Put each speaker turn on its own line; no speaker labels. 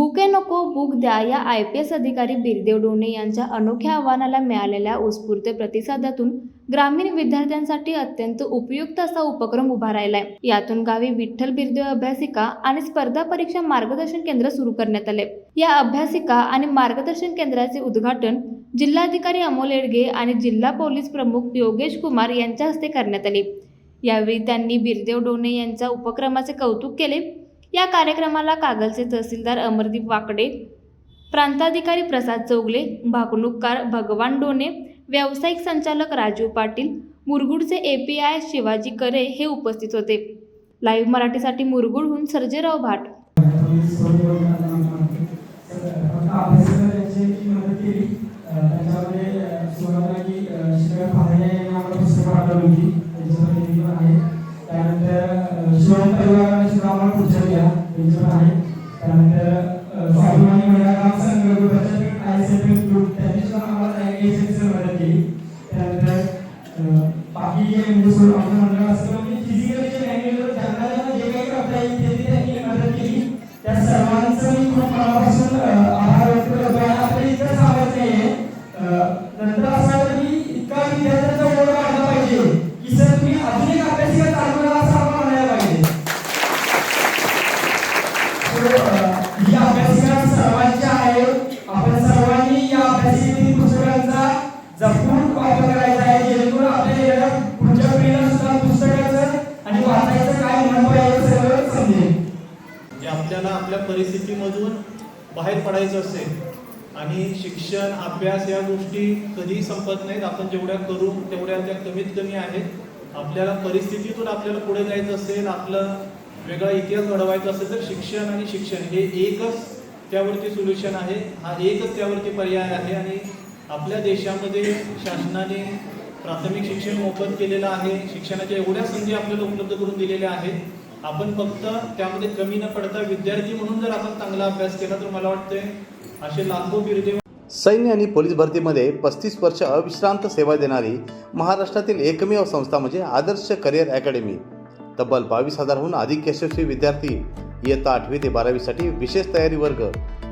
Bouquet नको book द्या या आय पी एस अधिकारी बिरदेव डोणे यांच्या अनोख्या आव्हानाला मिळालेल्या उत्स्फूर्त प्रतिसादातून ग्रामीण विद्यार्थ्यांसाठी अत्यंत उपयुक्त असा उपक्रम उभा राहिलाय. यातून गावी विठ्ठल बिरदेव अभ्यासिका आणि स्पर्धा परीक्षा मार्गदर्शन केंद्र सुरू करण्यात आले. या अभ्यासिका आणि मार्गदर्शन केंद्राचे उद्घाटन जिल्हाधिकारी अमोल येडगे आणि जिल्हा पोलीस प्रमुख योगेश कुमार यांच्या हस्ते करण्यात आले. यावेळी त्यांनी बिरदेव डोणे यांच्या उपक्रमाचे कौतुक केले. या कार्यक्रमाला कागलचे तहसीलदार अमरदीप वाकडे प्रांताधिकारी प्रसाद चौगले भागणूककार भगवान डोणे व्यावसायिक संचालक Raju Patil मुरगुडचे A P I Shivaji Kare हे उपस्थित होते. लाईव्ह मराठीसाठी मुरगुडहून सर्जेराव भाट.
बाकी जे म्हणजे जपून वापर करायचा आहे जेणेकरून आपल्या येणाऱ्या पुढच्या पिढीला सुद्धा पुस्तकाचं आणि वाचायचं काय महत्त्व आहे हे सगळं समजेल.
जे आपल्याला आपल्या परिस्थितीमधून बाहेर पडायचं असेल आणि शिक्षण अभ्यास या गोष्टी कधीही संपत नाहीत आपण जेवढ्या करू तेवढ्या त्या कमीत कमी आहेत. आपल्याला परिस्थितीतून आपल्याला पुढे जायचं असेल आपलं वेगळा इतिहास घडवायचा असेल तर शिक्षण आणि शिक्षण हे एकच त्यावरती सोल्युशन आहे. हा एकच त्यावरती पर्याय आहे आणि आपल्या देशामध्ये शासनाने प्राथमिक शिक्षण मोफत केलेलं आहे. शिक्षणाच्या एवढ्या संधी आपल्याला उपलब्ध करून दिलेल्या आहेत. आपण फक्त त्यामध्ये कमी न पडता विद्यार्थी म्हणून जर आपण चांगला अभ्यास केला तर मला वाटतंय असे लाखो बिरदे
सैन्य आणि पोलीस भरतीमध्ये पस्तीस वर्ष अविश्रांत सेवा देणारी महाराष्ट्रातील एकमेव संस्था म्हणजे आदर्श करिअर अकॅडमी. तब्बल बावीस हजारहून अधिक यशस्वी विद्यार्थी इयत्ता आठवी ते बारावीसाठी विशेष तयारी वर्ग